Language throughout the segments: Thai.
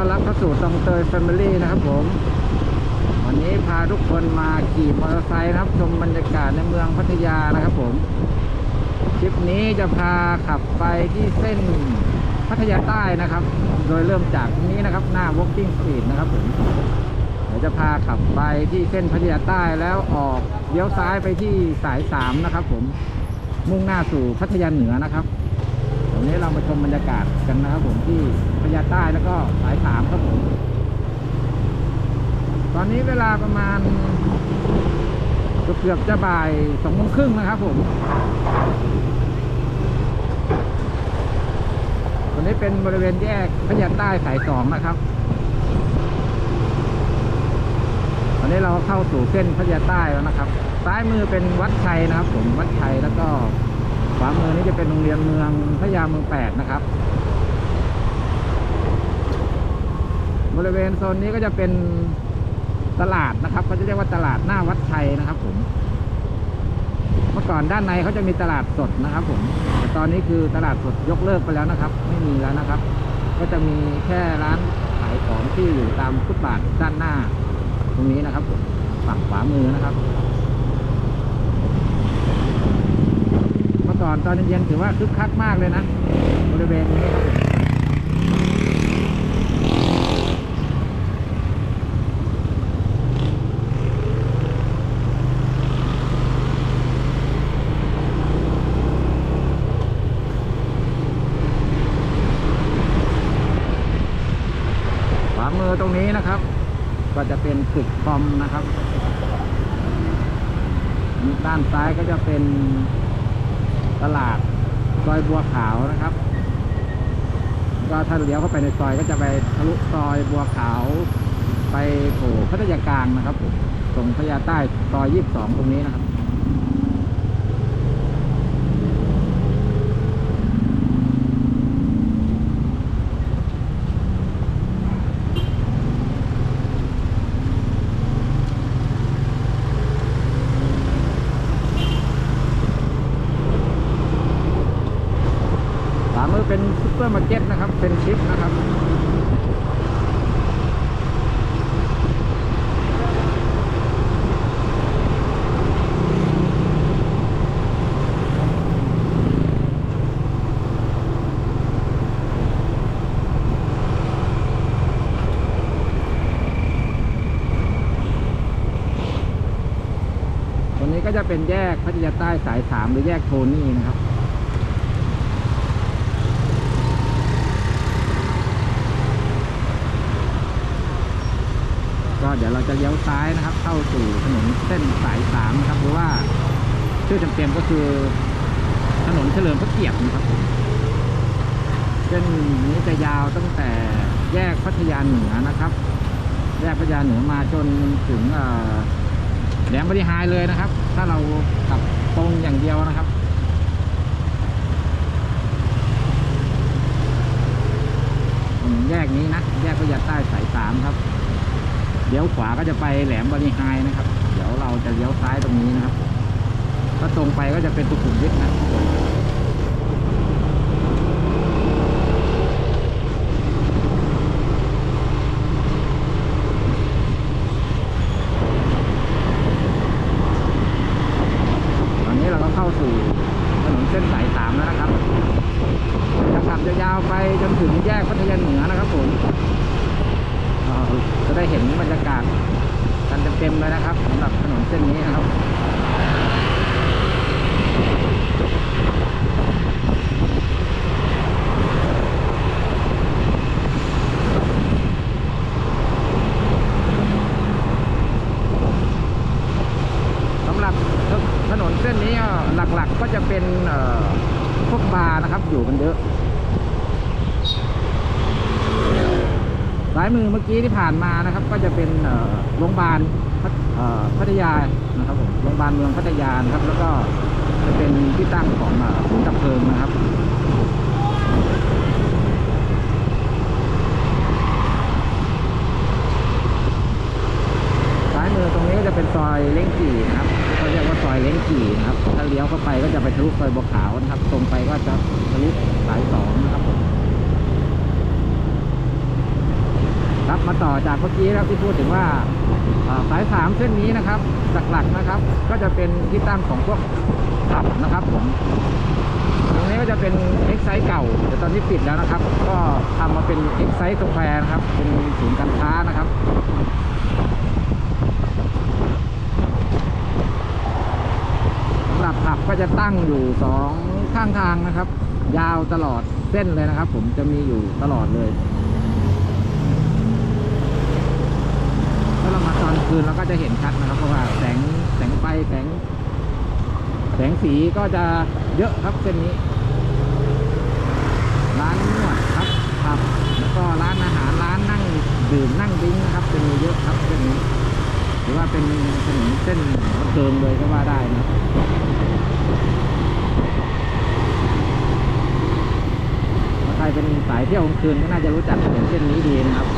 ้อนรับเข้าสู่ตองเตยแฟมิลี่นะครับผม วันนี้พาทุกคนมาขี่มอเตอร์ไซค์นะครับ ชมบรรยากาศในเมืองพัทยานะครับผม คลิปนี้จะพาขับไปที่เส้นพัทยาใต้นะครับ โดยเริ่มจากตรงนี้นะครับ หน้า Walking Street นะครับผม เดี๋ยวจะพาขับไปที่เส้นพัทยาใต้แล้วออกเลี้ยวซ้ายไปที่สายสามนะครับผม มุ่งหน้าสู่พัทยาเหนือนะครับวันนี้เรามาชมบรรยากาศกันนะครับผมที่ พัทยาใต้แล้วก็สายสามครับผมตอนนี้เวลาประมาณเกือบจะบ่ายสองโมงครึ่งนะครับผมตัวนี้เป็นบริเวณแยกพัทยาใต้สายสองนะครับ ตอนนี้เราเข้าสู่เส้นพัทยาใต้แล้วนะครับ ซ้ายมือเป็นวัดชัยนะครับ ผมวัดชัยแล้วก็ขวามือนี้จะเป็นโรงเรียนเมืองพัทยาเมืองแปดนะครับ บริเวณโซนนี้ก็จะเป็นตลาดนะครับเขาจะเรียกว่าตลาดหน้าวัดชัยนะครับ ผม เมื่อก่อนด้านในเขาจะมีตลาดสดนะครับ ผม แต่ตอนนี้คือตลาดสดยกเลิกไปแล้วนะครับ ไม่มีแล้วนะครับ ก็จะมีแค่ร้านขายของที่อยู่ตามฟุตบาทด้านหน้า ตรงนี้นะครับผมฝั่งขวามือนะครับ เมื่อก่อนตอนเย็นๆถือว่าคึกคักมากเลยนะบริเวณนี้ครับผมขวามือตรงนี้นะครับ ก็จะเป็นตึกค อมนะครับด้านซ้ายก็จะเป็นตลาดซอยบัวขาวนะครับ ก็ถ้าเลี้ยวเข้าไปในซอยก็จะไปทะลุซอยบัวขาว ไปโผล่พัทยากลางนะครับผมตรงพัทยาใต้ซอยยี่สิบสองตรงนี้นะครับ ขวามือเป็นซุปเปอ ร์มาร์เก็ตนะครับ เป็นชิปนะครับตรงนี้ก็จะเป็นแยกพัทยาใต้สายสามหรือแยกโทนี่นะครับ เดี๋ยวเราจะเลี้ยวซ้ายนะครับ เข้าสู่ถนนเส้นสายสามนะครับหรือว่าชื่อเต็มๆก็คือถนนเฉลิมพระเกียรตินะครับเส้นนี้จะยาวตั้งแต่แยกพัทยาเหนือนะครับ แยกพัทยาเหนือมาจนถึงแหลมบริหายเลยนะครับ ถ้าเราขับตรงอย่างเดียวนะครับแยกนี้นะ แยกพัทยาใต้สายสามครับ เลี้ยวขวาก็จะไปแหลมบริหายนะครับ เดี๋ยวเราจะเลี้ยวซ้ายตรงนี้นะครับถ้าตรงไปก็จะเป็นสุขุมวิทนะตอนนี้เราก็เข้าสู่ถนนเส้นสายสามแล้วนะครับจะขับยาวๆไปจนถึงแยกพัทยาเหนือนะครับผม จะได้เห็นบรรยากาศกันเต็มๆเลยนะครับสำหรับถนนเส้นนี้นะครับ สำหรับถนนเส้นนี้ก็หลักๆก็จะเป็นเอ่อพวกบาร์นะครับ อยู่กันเยอะ ซ้าย มือเมื่อกี้ที่ผ่านมานะครับ ก็จะเป็นโรงพยาบาลพัทยานะครับผมโรงพยาบาลเมืองพัทยานะครับ แล้วก็จะเป็นที่ตั้งของศูนย์ดับเพลิงนะครับซ้ายมือตรงนี้จะเป็นซอยเล้งกี่นะครับเขาเรียกว่าซอยเล้งกี่นะครับ ถ้าเลี้ยวเข้าไปก็จะไปทะลุซอยบัวขาวนะครับ ตรงไปก็จะทะลุสายสองนะครับผม ครับ เมื่อกี้ครับที่พูดถึงว่าสายสามเส้นนี้นะครับหลักๆนะครับ ก็จะเป็นที่ตั้งของพวกผับนะครับผมตรงนี้ก็จะเป็นเอ็กไซส์เก่าแต่ตอนนี้ปิดแล้วนะครับ ก็ทำมาเป็นเอ็กไซส์สแควร์นะครับ เป็นศูนย์การค้านะครับสำหรับผับก็จะตั้งอยู่สองข้างทางนะครับ ยาวตลอดเส้นเลยนะครับ ผมจะมีอยู่ตลอดเลยาเรามาตอนคืนเราก็จะเห็นชัดนะครับเพราะว่าแสงแสงไฟแสงแสงสีก็จะเยอะครับเส้นนี้ ร้านนวดครับครับ แล้วก็ร้านอาหารร้านนั่งดื่มนั่งดิ้งนะครับจะมีเยอะครับเส้นนี้หรือว่าเป็นถนนเส้นรถเดิมเลยก็ว่าได้นะใครเป็นสายเที่ยวกลางคืนก็น่าจะรู้จักถนนเส้นนี้ดีนะครับ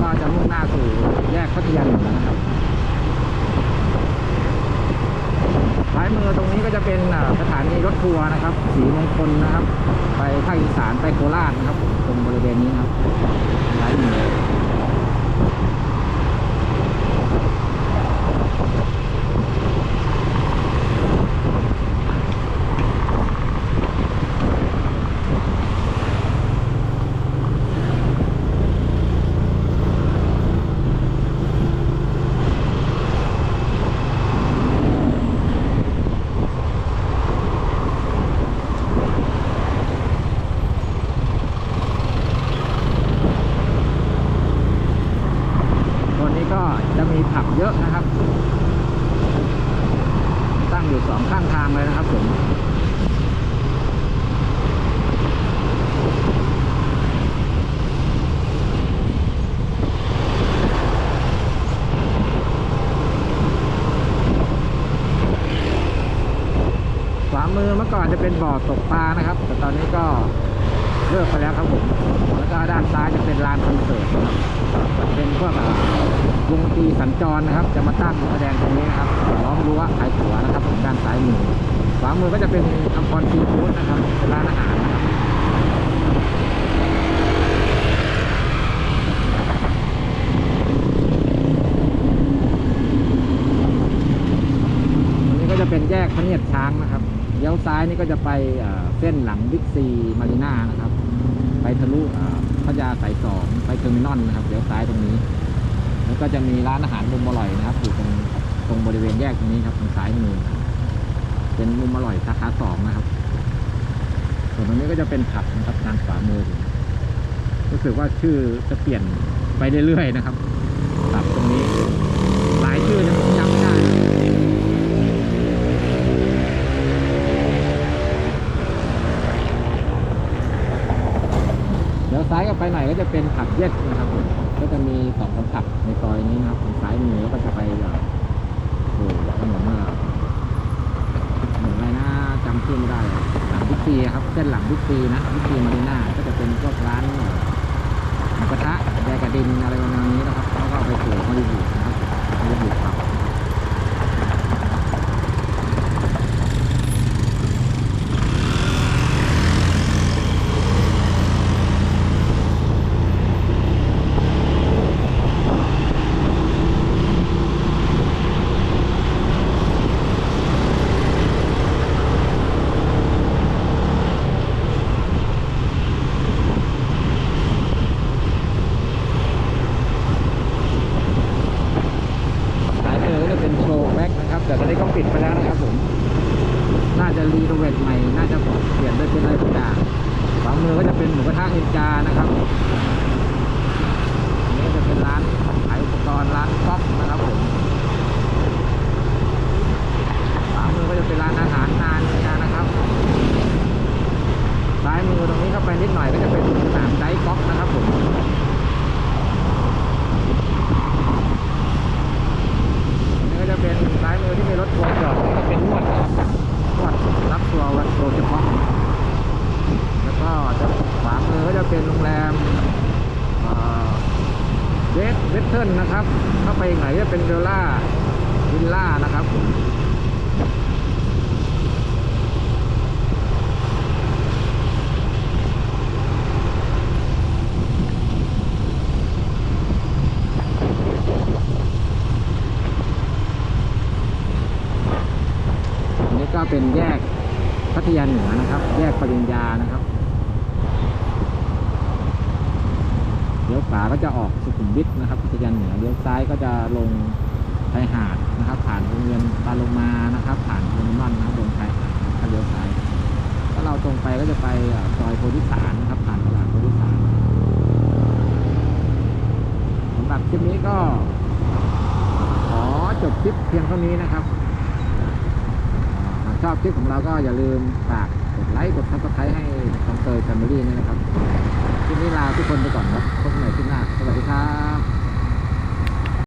ก็จะมุ่งหน้าสู่แยกพัทยาหนึ่งนะครับท้ายมือตรงนี้ก็จะเป็นสถานีรถทัวร์นะครับ สีมงคลนะครับ ไปภาคอีสานไปโคราชนะครับ ตรงบริเวณนี้นะครับท้ายมือตัวนี้ก็จะมีับนะครับ ตั้งอยู่สองข้างทางเลยนะครับผมขวามือเมื่อก่อนจะเป็นบ่อตกปลานะครับ แต่ตอนนี้ก็เลิกไปแล้วครับผม แล้วก็ด้านซ้ายจะเป็นลานคอนเสิร์ตเป็นพวก อ่าวงตีสัญจรนะครับ จะมาตั้งแสดงตรงนี้นะครับล้อมรั้วขายตั๋วนะครับด้านซ้ายมือขวามือก็จะเป็นอัมพรซีฟู้ดนะครับเป็นร้านอาหารนะครับตรงนี้ก็จะเป็นแยกพระเนียดช้างนะครับเลี้ยวซ้ายนี่ก็จะไปเส้นหลังบิ๊กซีมารีน่านะครับ ไปทะลุพัทยาสายสองไปเทอร์มินอลนะครับเลี้ยวซ้ายตรงนี้ แล้วก็จะมีร้านอาหารมุมอร่อยนะครับอยู่ตรงตรงบริเวณแยกตรงนี้ครับทางซ้ายมือเป็นมุมอร่อยสาขาสองนะครับ ส่วนตรงนี้ก็จะเป็นผับนะครับทางขวามือรู้สึกว่าชื่อจะเปลี่ยนไปเรื่อยๆนะครับผับตรงนี้หลายชื่อนะผมจำไม่ได้นะตหน่อยก็จะเป็นผับเย็ดนะครับ ก็จะมีสองคนขับในซอยนี้นะครับทางซ้ายมือก็จะไปแบบโอ้ถนนมาถนนอะไรนะจำชื่อไม่ได้ หลังบิ๊กซีครับเส้นหลังบิ๊กซีนะบิ๊กซีมารีน่าก็จะเป็นพวกร้านหมูกระทะแดกระดินอะไรประมาณนี้นะครับแล้วก็ไปสู่ฮอลลีวูนะครับมาดูครับ สายมือก็จะเป็นโชว์แบ็กนะครับ แต่ตอนนี้เขาปิดไปแล้วนะครับผม น่าจะรีโนเวทใหม่ น่าจะเปลี่ยนด้วยเป็นอะไรสักอย่างขวามือก็จะ เป็นหมูกระทะเอ็นจานะครับนี้จะเป็นร้านขายอุปกรณ์ร้านก๊อกนะครับผมขวามือก็จะเป็นร้านอาหารนานนะครับซ้ายมือตรงนี้เข้าไปนิดหน่อยก็จะเป็นสนามไดก๊อกนะครับผมนี่ก็จะเป็นซ้ายมือที่มีรถทัวร์จอดนี่ก็เป็นนวดนะครับนวดรับทัวร์วันโดยเฉพาะ แล้วก็จะขวามือก็จะเป็นโรงแรมเว สเวสเทิร์นะครับเข้าไปอีกหนจะเป็นเดล่าวิลล่านะครับผมอันนี้ก็เป็นแยกพัทยาเหนือนะครับ แยกปริญญานะครับ เลี้ยวขวาก็จะออกสุขุมวิทนะครับพัทยาเหนือเลี้ยวซ้ายก็จะลงชายหาดนะครับ ผ่านโรงเรียนปาโลมานะครับ ผ่านโรงนอนนะครับลงชายหาดนะครับถ้าเลี้ยวซ้ายถ้าเราตรงไปก็จะไปซอยโพธิสารนะครับ ผ่านตลาดโพธิสารสำหรับคลิปนี้ก็ขอจบคลิปเพียงเท่านี้นะครับหากชอบคลิปของเราก็อย่าลืมฝากกดไลค์กดซับสไครต์ให้ทองเตยแฟมิลี่นะครับ คลิปนี้ลาทุกคนไปก่อนครับพบกันใหม่คลิปหน้าสวัสดีครับ